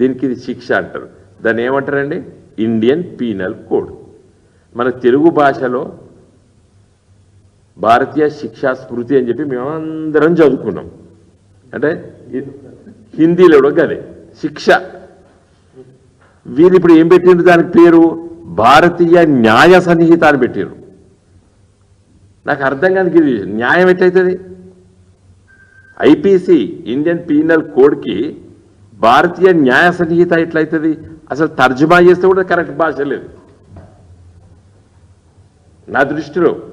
దీనికి ఇది శిక్ష అంటారు. దాన్ని ఏమంటారండి? ఇండియన్ పీనల్ కోడ్ మన తెలుగు భాషలో భారతీయ శిక్షా స్మృతి అని చెప్పి మేమందరం చదువుకున్నాం. అంటే హిందీలో కూడా శిక్ష. వీరు ఇప్పుడు ఏం పెట్టిండ్రు దానికి పేరు? భారతీయ న్యాయ సన్నిహిత అని పెట్టారు నాకు అర్థం కాదు ఇది న్యాయం ఎట్లయితుంది? ఐపీసీ ఇండియన్ పీనల్ కోడ్కి భారతీయ న్యాయ సన్నిహిత ఎట్లయితుంది? అసలు తర్జుమా చేస్తే కూడా కరెక్ట్ భాష లేదు. నా దృష్టిలో.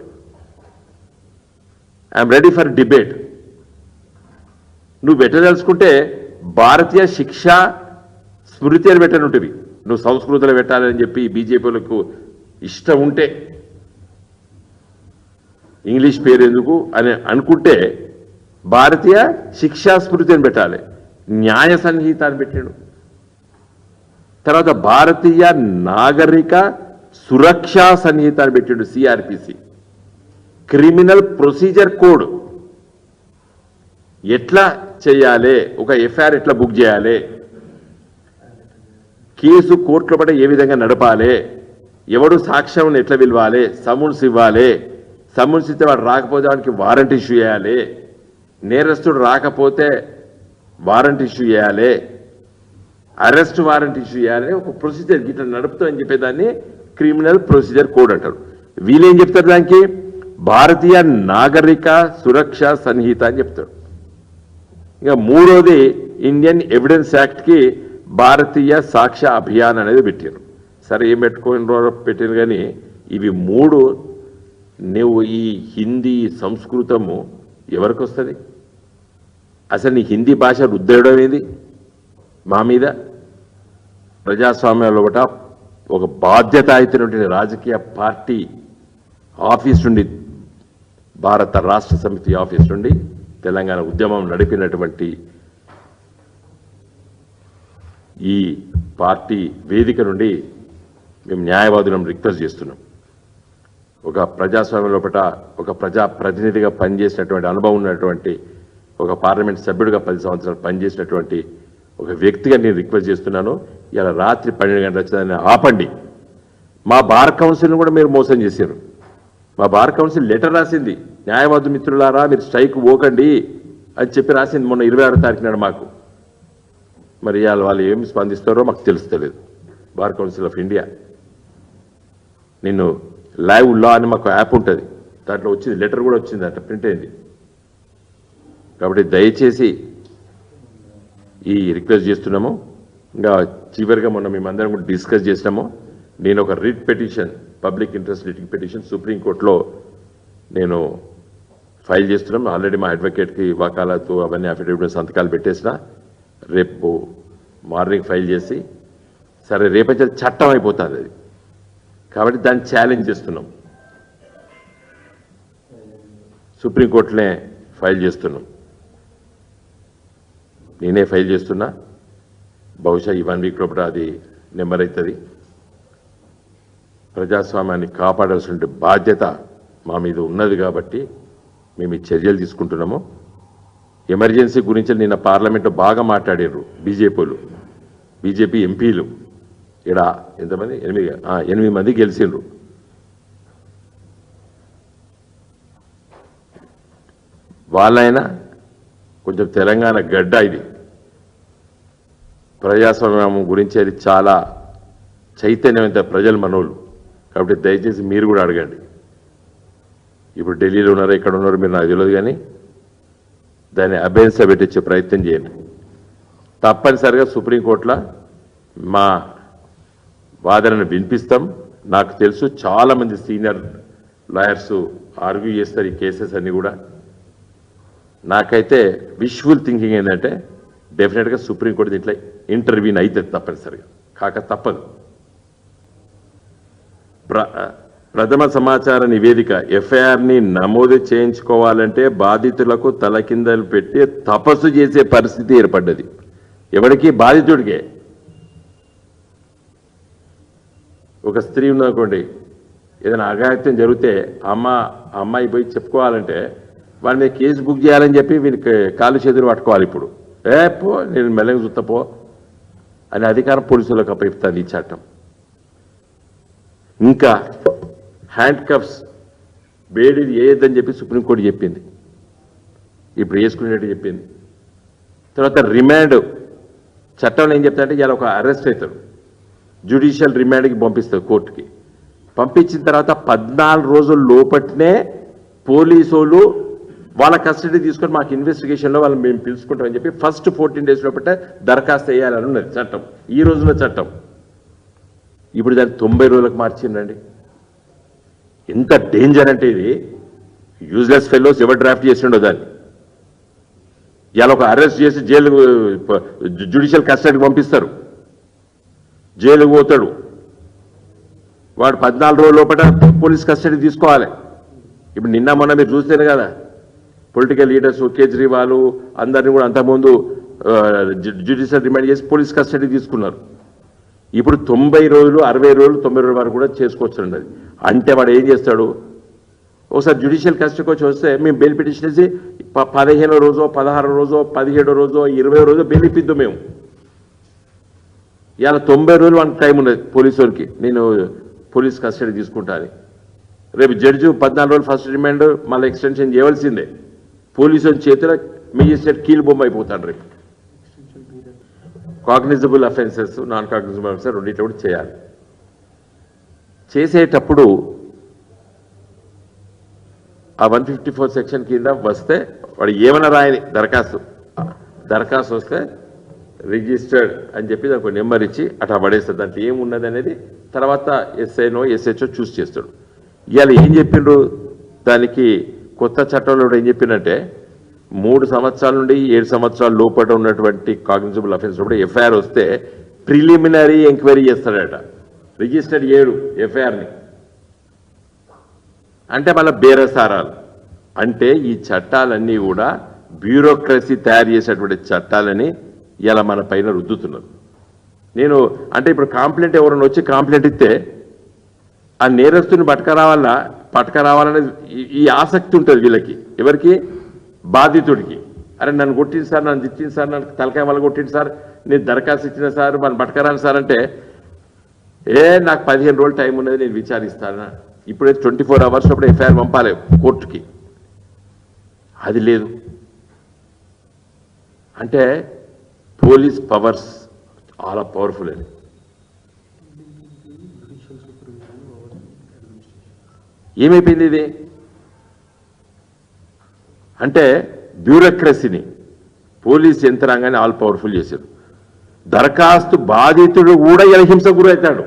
ఐఎమ్ రెడీ ఫర్ డిబేట్ నువ్వు పెట్టదలుచుకుంటే భారతీయ శిక్ష స్మృతి అని పెట్టనుంటివి. నువ్వు సంస్కృతిలో పెట్టాలని చెప్పి బీజేపీలకు ఇష్టం ఉంటే. ఇంగ్లీష్ పేరు ఎందుకు? అని అనుకుంటే భారతీయ శిక్షా స్మృతి అని పెట్టాలి. న్యాయ సంహిత అని పెట్టాడు. తర్వాత భారతీయ నాగరిక సురక్షా సంహిత అని పెట్టాడు సిఆర్పిసి. Criminal procedure code. ఎట్లా చేయాలి? ఒక ఎఫ్ఐఆర్ ఎట్లా బుక్ చేయాలి? కేసు కోర్టులో పడ ఏ విధంగా నడపాలి? ఎవడు సాక్ష్యం ఎట్లా పిలవాలి సమన్స్ ఇవ్వాలి. సమన్స్ ఇస్తే వాడు రాకపోతే వాడికి వారంట్ ఇష్యూ చేయాలి. నేరస్తుడు రాకపోతే వారంట్ ఇష్యూ చేయాలి. అరెస్ట్ వారెంట్ ఇష్యూ చేయాలి. ఒక ప్రొసీజర్ గిట్లా నడుపుతామని చెప్పేదాన్ని క్రిమినల్ ప్రొసీజర్ కోడ్ అంటారు. వీళ్ళేం చెప్తారు దానికి? భారతీయ నాగరిక సురక్ష సన్నిహిత అని చెప్తారు. ఇక మూడోది ఇండియన్ ఎవిడెన్స్ యాక్ట్కి భారతీయ సాక్ష్య అభియాన్ అనేది పెట్టారు సరే ఏం పెట్టుకున్నారో పెట్టారు కానీ ఇవి మూడు నువ్వు ఈ హిందీ సంస్కృతము ఎవరికి వస్తుంది? అసలు నీ హిందీ భాష రుద్దేయడం ఏది? మా మీద? ప్రజాస్వామ్యంలో ఒకట ఒక బాధ్యత అయినటువంటి రాజకీయ పార్టీ ఆఫీస్ నుండి భారత రాష్ట్ర సమితి ఆఫీస్ నుండి తెలంగాణ ఉద్యమం నడిపినటువంటి ఈ పార్టీ వేదిక నుండి మేము న్యాయవాదులను రిక్వెస్ట్ చేస్తున్నాం. ఒక ప్రజాస్వామ్యం లోపల ఒక ప్రజా ప్రతినిధిగా పనిచేసినటువంటి అనుభవం ఉన్నటువంటి ఒక పార్లమెంట్ సభ్యుడిగా పది సంవత్సరాలు పనిచేసినటువంటి ఒక వ్యక్తిగా నేను రిక్వెస్ట్ చేస్తున్నాను. ఇలా రాత్రి పన్నెండు గంటల వచ్చేదాన్ని ఆపండి. మా బార్ కౌన్సిల్ని కూడా మీరు మోసం చేశారు. మా బార్ కౌన్సిల్ లెటర్ రాసింది. న్యాయవాదు మిత్రులారా మీరు స్ట్రైక్ పోకండి అని చెప్పి రాసింది మొన్న ఇరవై ఆరో తారీఖు నాడు మాకు. మరి ఇవాళ వాళ్ళు ఏమి స్పందిస్తారో మాకు తెలుస్తలేదు. Bar council of India. నిన్ను లైవ్ లా అని మాకు యాప్ ఉంటుంది. దాంట్లో వచ్చింది లెటర్ కూడా వచ్చింది అట్లా ప్రింట్ అయింది. కాబట్టి దయచేసి ఈ రిక్వెస్ట్ చేస్తున్నాము. ఇంకా చివరిగా మొన్న మేమందరం కూడా డిస్కస్ చేసినాము. నేను ఒక writ petition public interest writ petition సుప్రీంకోర్టులో నేను ఫైల్ చేస్తున్నాం. ఆల్రెడీ మా అడ్వకేట్కి వకాలతు అవన్నీ అఫిడవిట్ సంతకాలు పెట్టేసిన. రేపు మార్నింగ్ ఫైల్ చేసి సరే రేపైతే చట్టం అయిపోతుంది అది. కాబట్టి దాన్ని ఛాలెంజ్ చేస్తున్నాం. సుప్రీంకోర్టునే ఫైల్ చేస్తున్నాం. నేనే ఫైల్ చేస్తున్నా. బహుశా ఈ వన్ వీక్ లోపల అది నెంబర్ అవుతుంది ప్రజాస్వామ్యాన్ని కాపాడాల్సిన బాధ్యత మా మీద ఉన్నది కాబట్టి మేము ఈ చర్యలు తీసుకుంటున్నాము. ఎమర్జెన్సీ గురించి నిన్న పార్లమెంట్లో బాగా మాట్లాడారు బీజేపీలు. బీజేపీ ఎంపీలు. ఇక్కడ ఎంతమంది? ఎనిమిది ఎనిమిది మంది గెలిచిండ్రు. వాళ్ళైనా కొంచెం తెలంగాణ గడ్డ ఇది. ప్రజాస్వామ్యం గురించి అది చాలా చైతన్యవంత ప్రజలు మనోళ్ళు. కాబట్టి దయచేసి మీరు కూడా అడగండి. ఇప్పుడు ఢిల్లీలో ఉన్నారు ఇక్కడ ఉన్నారు మీరు నాకు తెలియదు కానీ దాన్ని అభ్యంస పెట్టించే ప్రయత్నం చేయండి. తప్పనిసరిగా సుప్రీంకోర్టులో మా వాదనను వినిపిస్తాం. నాకు తెలుసు చాలామంది సీనియర్ లాయర్స్ ఆర్గ్యూ చేస్తారు ఈ కేసెస్ అన్నీ కూడా. నాకైతే విష్ఫుల్ థింకింగ్ ఏంటంటే డెఫినెట్గా సుప్రీంకోర్టు దీంట్లో ఇంటర్వ్యూన్ అవుతుంది తప్పనిసరిగా. కాక తప్పదు. ప్ర ప్రథమ సమాచార నివేదిక ఎఫ్ఐఆర్ని నమోదు చేయించుకోవాలంటే బాధితులకు తలకిందలు పెట్టి తపస్సు చేసే పరిస్థితి ఏర్పడ్డది. ఎవరికి బాధితుడికే. ఒక స్త్రీ ఉందనుకోండి ఏదైనా అఘాయిత్యం జరిగితే అమ్మ అమ్మాయి పోయి చెప్పుకోవాలంటే వాడి మీద కేసు బుక్ చేయాలని చెప్పి వీనికి కాలు చేతులు పట్టుకోవాలి ఇప్పుడు. ఏ పో నేను మెల్లగా చూస్తా పో అధికారం పోలీసులకు అప్పగిస్తుంది ఈ చట్టం. ఇంకా హ్యాండ్ కప్స్ వేడిది వేయొద్దని చెప్పి సుప్రీంకోర్టు చెప్పింది. ఇప్పుడు వేసుకునేట్టు చెప్పింది. తర్వాత రిమాండ్ చట్టంలో ఏం చెప్తారంటే ఇలా ఒక అరెస్ట్ అవుతాడు జ్యుడిషియల్ రిమాండ్కి పంపిస్తారు కోర్టుకి. పంపించిన తర్వాత పద్నాలుగు రోజుల లోపట్నే పోలీసు వాళ్ళ కస్టడీ తీసుకొని మాకు ఇన్వెస్టిగేషన్లో వాళ్ళు మేము పిలుచుకుంటామని చెప్పి ఫస్ట్ ఫోర్టీన్ డేస్ లోపల దరఖాస్తు వేయాలని ఉన్నది చట్టం. ఈ రోజున చట్టం. ఇప్పుడు దాన్ని తొంభై రోజులకు మార్చిందండి. ఎంత డేంజర్ అంటే ఇది. యూజ్లెస్ ఫెలోస్ ఎవరు డ్రాఫ్ట్ చేసిండో దాన్ని. ఇవాళ ఒక అరెస్ట్ చేసి జైలు జ్యుడిషియల్ కస్టడీకి పంపిస్తారు. జైలుకు పోతాడు. వాడు పద్నాలుగు రోజుల లోపల పోలీస్ కస్టడీ తీసుకోవాలి. ఇప్పుడు నిన్న మొన్న మీరు చూస్తేనే కదా. పొలిటికల్ లీడర్స్ కేజ్రీవాల్ అందరినీ కూడా అంతకుముందు జ్యుడిషియల్ రిమాండ్ చేసి పోలీస్ కస్టడీ తీసుకున్నారు. ఇప్పుడు తొంభై రోజులు అరవై రోజులు తొంభై రోజుల వరకు కూడా చేసుకోవచ్చు అది అంటే వాడు ఏం చేస్తాడు? ఒకసారి జ్యుడిషియల్ కస్టడీకి వచ్చి వస్తే మేము బెయిల్ పిటిషన్ వేసి ప- పదిహేనో రోజో పదహారో రోజో పదిహేడో రోజో ఇరవై రోజో బెయిల్ ఇప్పిద్దు మేము. ఇవాళ తొంభై రోజులు మనకు టైం ఉన్నది పోలీసు వారికి. నేను పోలీస్ కస్టడీ తీసుకుంటాను రేపు జడ్జి పద్నాలుగు రోజులు ఫస్ట్ రిమాండ్ మళ్ళీ ఎక్స్టెన్షన్ చేయవలసిందే. పోలీసు వారి చేతిలో మేజిస్ట్రేట్ కీలు బొమ్మ అయిపోతాడు రేపు cognizable offences non cognizable offences రెండింటి కూడా చేయాలి. చేసేటప్పుడు ఆ వన్ ఫిఫ్టీ ఫోర్ సెక్షన్ కింద వస్తే వాడు ఏమైనా రాయని దరఖాస్తు దరఖాస్తు వస్తే రిజిస్టర్డ్ అని చెప్పి దానికి నెంబర్ ఇచ్చి అట్లా పడేస్తాడు. దాంట్లో ఏమున్నది అనేది తర్వాత ఎస్ఐనో ఎస్హెచ్ఓ చూస్ చేస్తాడు. ఇవాళ ఏం చెప్పిండ్రు? దానికి కొత్త చట్టంలో కూడా ఏం చెప్పినట్టే మూడు సంవత్సరాల నుండి ఏడు సంవత్సరాల లోపల ఉన్నటువంటి కాగ్నిజబుల్ అఫెన్స్ కూడా ఎఫ్ఐఆర్ వస్తే ప్రిలిమినరీ ఎంక్వైరీ చేస్తాడట. రిజిస్టర్ చేయడు ఎఫ్ఐఆర్ని. అంటే మళ్ళీ బేరసారాలు. అంటే ఈ చట్టాలన్నీ కూడా బ్యూరోక్రసీ తయారు చేసేటువంటి చట్టాలని ఇలా మన పైన రుద్దుతున్నారు. నేను అంటే ఇప్పుడు కాంప్లైంట్ ఎవరైనా వచ్చి కాంప్లైంట్ ఇస్తే ఆ నేరస్తుని పట్టుకరావాలా పట్టుకరావాలనేది ఈ- ఈ ఆసక్తి ఉంటుంది వీళ్ళకి. ఎవరికి? బాధితుడికి. అరే నన్ను కొట్టింది సార్ నన్ను తిట్టింది సార్ నన్ను తలకాయ వల్ల కొట్టింది సార్ నేను దరఖాస్తు ఇచ్చిన సార్ మనం పట్టుకరాను సార్ అంటే ఏ నాకు పదిహేను రోజులు టైం ఉన్నది నేను విచారిస్తాను? ఇప్పుడే ట్వంటీ ఫోర్ అవర్స్ అప్పుడు ఎఫ్ఐఆర్ పంపాలి కోర్టుకి. అది లేదు. అంటే పోలీస్ పవర్స్ చాలా పవర్ఫుల్ అని ఏమైపోయింది ఇది? అంటే బ్యూరోక్రసీని పోలీస్ యంత్రాంగాన్ని ఆల్ పవర్ఫుల్ చేశారు. దరఖాస్తు బాధితుడు కూడా ఇలా గురవుతాడు.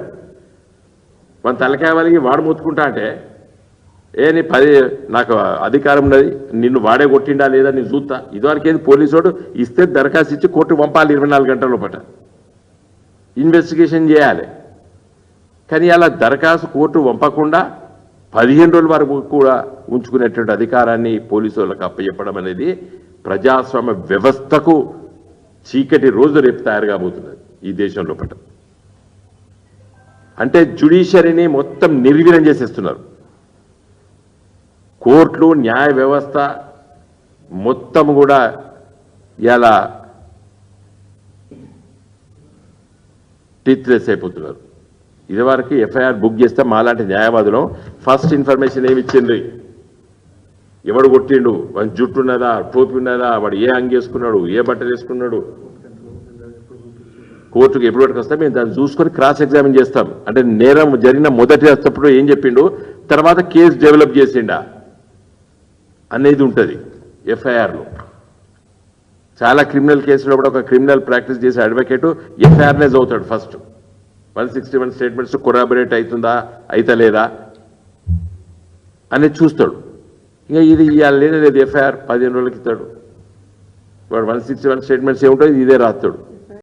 మన తలకాయ వాళ్ళకి వాడు మొత్తుకుంటా అంటే ఏ నీ పది నాకు అధికారం ఉన్నది నిన్ను వాడే కొట్టిండా లేదా నేను చూస్తా. ఇదివరకేది పోలీసోడు ఇస్తే దరఖాస్తు ఇచ్చి కోర్టు పంపాలి ఇరవై నాలుగు గంటల లోపల. ఇన్వెస్టిగేషన్ చేయాలి. కానీ అలా దరఖాస్తు కోర్టు పంపకుండా పదిహేను రోజుల వరకు కూడా ఉంచుకునేటువంటి అధికారాన్ని పోలీసు వాళ్ళకి అప్పచెప్పడం అనేది ప్రజాస్వామ్య వ్యవస్థకు చీకటి రోజు రేపు తయారు కాబోతున్నది ఈ దేశం లోపల. అంటే జ్యుడిషియరీని మొత్తం నిర్వీర్యం చేసేస్తున్నారు. కోర్టులు న్యాయ వ్యవస్థ మొత్తం కూడా ఇలా టీత్లెస్ అయిపోతున్నారు. ఇదివరకు ఎఫ్ఐఆర్ బుక్ చేస్తే మాలాంటి న్యాయవాదులం ఫస్ట్ ఇన్ఫర్మేషన్ ఏమి ఇచ్చింది ఎవడు కొట్టిండు? వాడి జుట్టు ఉన్నదా? టోపీ ఉన్నదా? వాడు ఏ అంగి వేసుకున్నాడు? ఏ బట్టలు వేసుకున్నాడు? కోర్టుకు ఎప్పుడు పట్టుకొస్తే వస్తే మేము దాన్ని చూసుకొని క్రాస్ ఎగ్జామిన్ చేస్తాం. అంటే నేరం జరిగిన మొదటి వస్తప్పుడు ఏం చెప్పిండు? తర్వాత కేసు డెవలప్ చేసిండా? అనేది ఉంటుంది ఎఫ్ఐఆర్లో. చాలా క్రిమినల్ కేసులో కూడా ఒక క్రిమినల్ ప్రాక్టీస్ చేసే అడ్వకేట్ ఎఫ్ఐఆర్నే చదువుతాడు first. One sixty one statements corroborate అవుతుందా అయితలేదా అనేది చూస్తాడు. ఇంకా ఇది ఇవాళ లేనే లేదు ఎఫ్ఐఆర్ పదిహేను రోజులకి ఇస్తాడు. వాడు వన్ సిక్స్టీ వన్ స్టేట్మెంట్స్ ఏముంటాయి ఇదే రాస్తాడు.